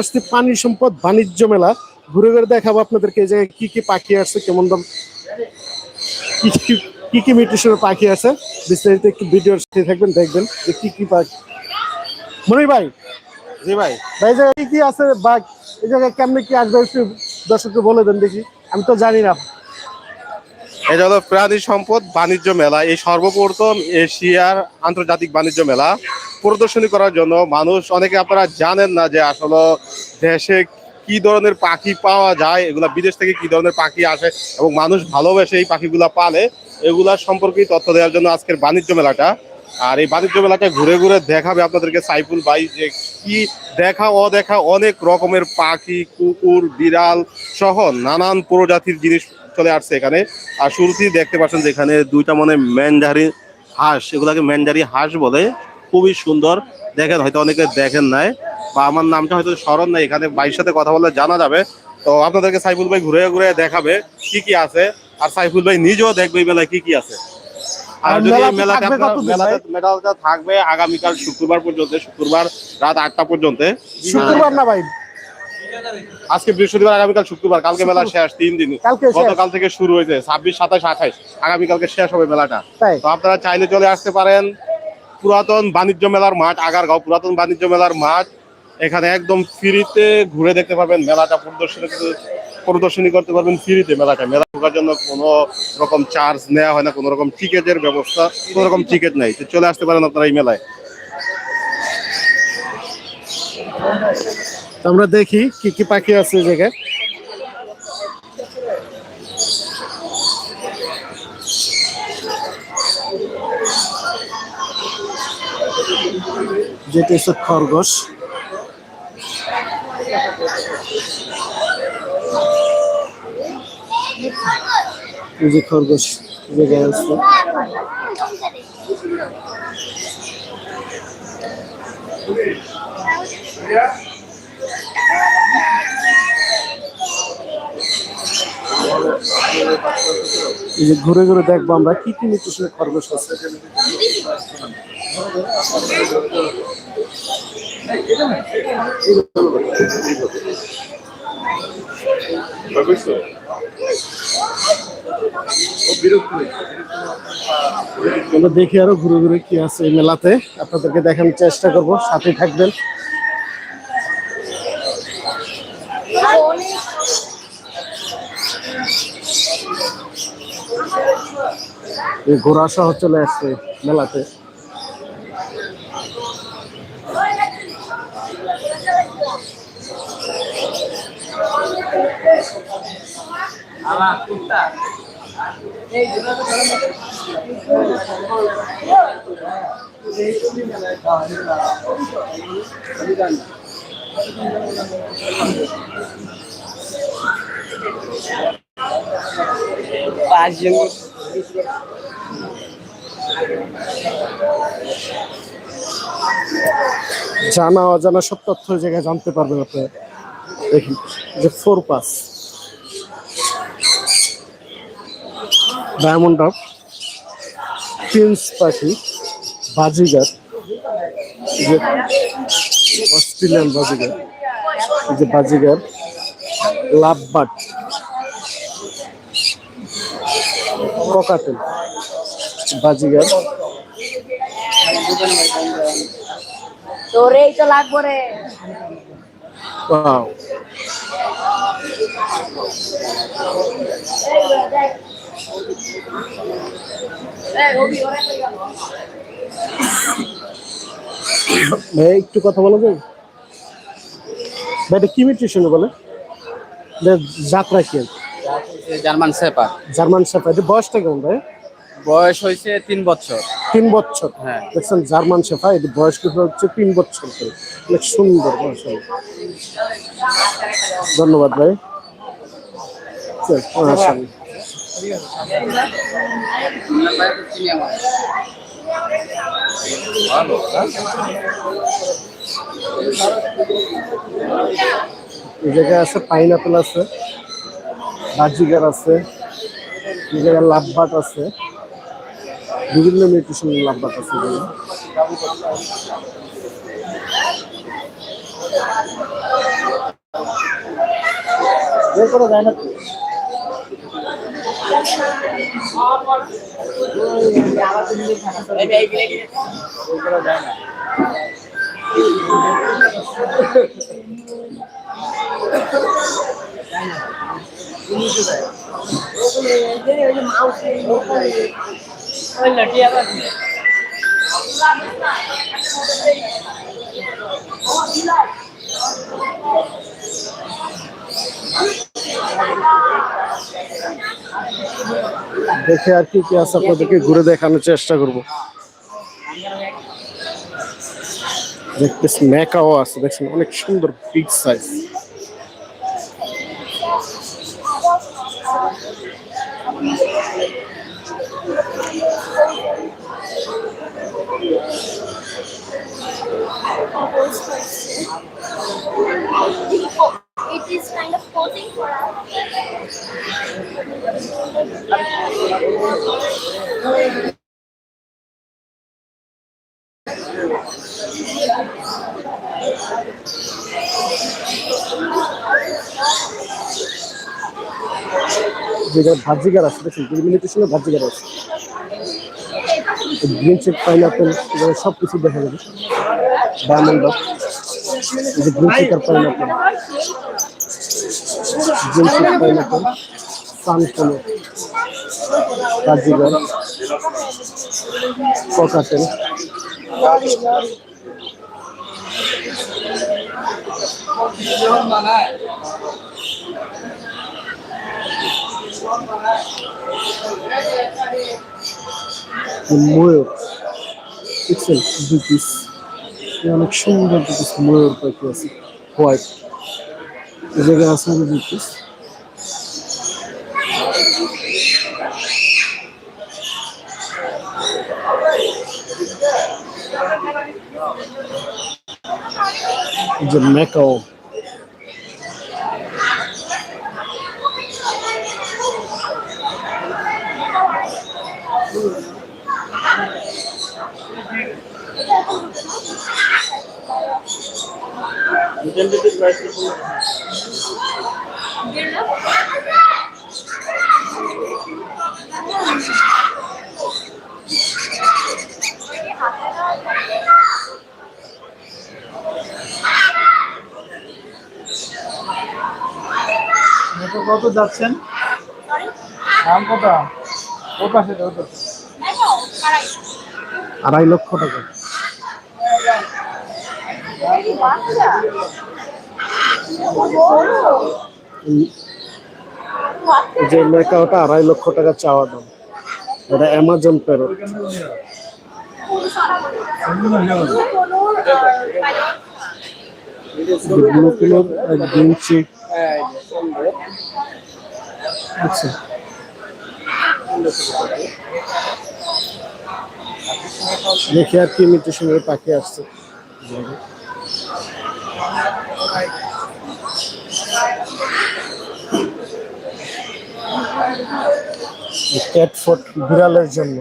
আসছে পানি সম্পদ বাণিজ্য মেলা। ঘুরে ঘুরে দেখাবো আপনাদেরকে এই জায়গায় কি কি পাখি আসছে কেমন দাম কি কি কি কি মিউটেশনের পাখি আছে। বিস্তারিত একটু ভিডিও সাথে থাকবেন দেখবেন যে কি কি পাখি। মনির ভাই। জি ভাই। ভাই জায়গায় কি কি আছে বাঘ এই জায়গায় কেমনি কি আসবে একটু দর্শককে বলে দেন দেখি। আমি তো জানি না। এটা হলো প্রাণী সম্পদ বাণিজ্য মেলা। এই সর্বপ্রথম এশিয়ার আন্তর্জাতিক বাণিজ্য মেলা। প্রদর্শনী করার জন্য মানুষ, অনেকে আপনারা জানেন না যে আসলে দেশে কি ধরনের পাখি পাওয়া যায়, এগুলা বিদেশ থেকে কি ধরনের পাখি আসে, এবং মানুষ ভালোবেসে এই পাখিগুলা পালে। এগুলা সম্পর্কে তথ্য দেওয়ার জন্য আজকের বাণিজ্য মেলাটা। আর এই বাণিজ্য মেলাটা ঘুরে ঘুরে দেখাবে আপনাদেরকে সাইফুল ভাই যে কি দেখা, অদেখা অনেক রকমের পাখি, কুকুর, বিড়াল সহ নানান প্রজাতির জিনিস চলে আসছে এখানে। আর শুরুতেই দেখতে পাচ্ছেন যে এখানে দুইটা মনে ম্যানজারি হাঁস এগুলাকে ম্যানজারি হাঁস বলে। খুবই সুন্দর। দেখেন হয়তো অনেকে দেখেন নাই। বা আমার নামটা হয়তো স্মরণ নাই এখানে ভাইয়ের সাথে কথা বললে জানা যাবে। তো আপনাদেরকে সাইফুল ভাই ঘুরে ঘুরে দেখাবে কি কি আছে। আর সাইফুল ভাই নিজেও দেখবে এই মেলায় কি কি আছে। আর যদি মেলাতে? মেলাটা থাকবে আগামীকাল শুক্রবার পর্যন্ত শুক্রবার রাত আটটা পর্যন্ত। শুক্রবার না ভাই? আজকে বৃহস্পতিবার আগামীকাল শুক্রবার কালকে মেলা শেষ তিন দিন। গতকাল থেকে শুরু হয়েছে ছাব্বিশ সাতাশ আঠাশ। আগামীকালকে শেষ হবে মেলাটা। তো আপনারা চাইলে চলে আসতে পারেন। পুরাতন বাণিজ্য মেলার মাঠ আগারগাঁও পুরাতন বাণিজ্য মেলার মাঠ। এখানে একদম ফ্রিতে ঘুরে দেখতে পারবেন মেলাটা প্রদর্শনী প্রদর্শনী করতে পারবেন ফ্রিতে মেলাটা। মেলা ঢোকার জন্য কোনো রকম চার্জ নেওয়া হয় না কোনো রকম টিকেটের ব্যবস্থা কোনো রকম টিকিট নেই। তো চলে আসতে পারেন আপনারা এই মেলায়। আমরা দেখি কি কি পাখি আছে জায়গায়। যেটা হচ্ছে খরগোশ। যে খরগোশ জায়গায় আছে। ঘুরে ঘুরে দেখব আমরা, কি কি নির্দেশনে খরগোশ আছে? আমরা দেখি আরও ঘুরে ঘুরে কি আছে এই মেলাতে। আপনাদেরকে দেখানোর চেষ্টা করব সাথে থাকবেন। এই ঘোড়া চলে আসছে মেলাতে। জানা অজানা সব তথ্য জায়গায় জানতে পারবেন আপনারা দেখি, যে ফোর পাস ডায়মন্ড পাখি, বাজিগার যে অস্ট্রেলিয়ান বাজিগার যে বাজিগার। লাভবাট ককাটেল বাজিগার। তোরেই তো লাগবো রে। Wow. একটু কথা বলা যায়? এটা কি মিউটেশন বলে? যাত্রা কি জার্মান সেপার জার্মান শেফা এটা বয়সটা কেমন ভাই? বয়স হয়েছে তিন বছর। তিন বছর। হ্যাঁ। দেখছেন জার্মান শেফা এটা বয়স হচ্ছে তিন বছর অনেক সুন্দর বয়স ধন্যবাদ ভাই। চল, মাশাআল্লাহ। এই জায়গায় আছে পাইনাপেল আছে, বাজিগার আছে, এই জায়গায় লাভবাট আছে, বিভিন্ন নিউট্রিশন লাভবাট আছে। বের যায়। দেখে আর কি কি আছে আপনাদেরকে ঘুরে দেখানোর চেষ্টা করব। দেখতেছি মেকাও আছে, দেখছেন? অনেক সুন্দর বিগ সাইজ Obrigada. যেটা ভাজিকার আছে দেখছেন ইমিলিটেশনের ভাজিকার আছে। গ্রিন চেক পাইনাপেল, এগুলো সব কিছু দেখা যাবে। ডায়মন্ড ডক এই যে green checker pineapple. Green cheek pineapple সানকোলো ভাজিকার ককাটেল ময়ূর দেখছেন দুই পিস অনেক সুন্দর দুই পিস ময়ূর পাখি আছে হোয়াইট এই জায়গায় আছে আরও দুই পিস এই কত যাচ্ছেন? দাম কত? ও পাশে পাশে। আড়াই লক্ষ টাকা। যে মেকাওটা আড়াই লক্ষ টাকা চাওয়া দাম। এটা অ্যামাজন প্যারো ব্লু কালার এক গ্রিন আচ্ছা। দেখি আর কি ইমিটেশনের পাখি আসছে। বিড়ালের জন্য।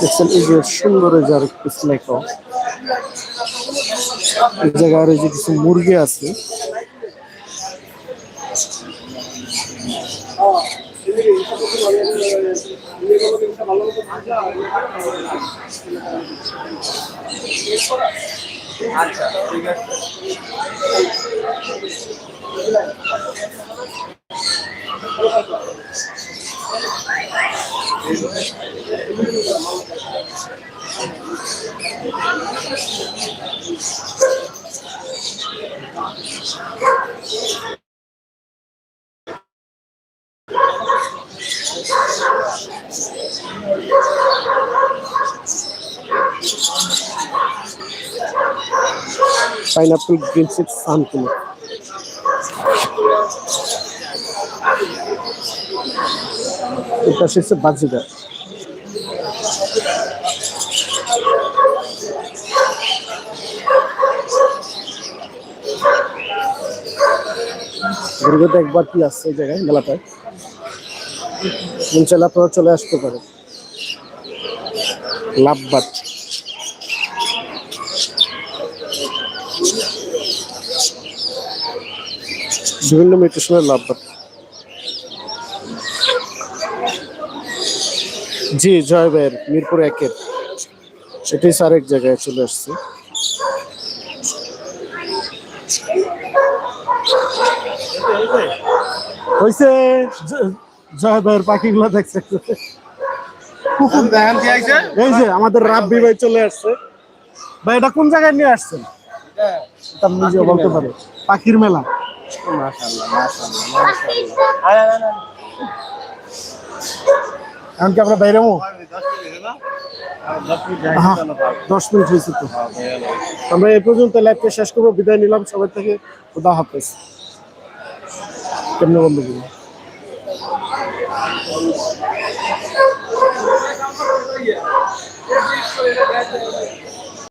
দেখছেন এই যে সুন্দর এই যে এই জায়গায় যে কিছু মুরগি আছে। আচ্ছা ঠিক আছে। পাইনাপল গ্রিন চিপ সান কিনে এটা একবার কি আসছে এই জায়গায়, মেলাটায়? চলে আসতে পারেন। লাভবাট। বিভিন্ন মিউটেশনের লাভবাদ জি জয় ভাইয়ের মিরপুর একের। সেটাই এক জায়গায় চলে আসছে। হয়েছে জয় ভাইয়ের পাখিগুলো দেখছে। দেখেন কি আইছে এই যে আমাদের রাব্বি ভাই চলে আসছে। ভাই এটা কোন জায়গায় নিয়ে আসছেন? নিজে বলতে পারে। পাখির মেলা। এমনকি আমরা বাইরে দশ মিনিট হয়েছে তো। আমরা এ পর্যন্ত লাইভটা শেষ করব। বিদায় নিলাম সবাই থেকে। খুদা হাফেজ। কেমন বন্ধু Yeah.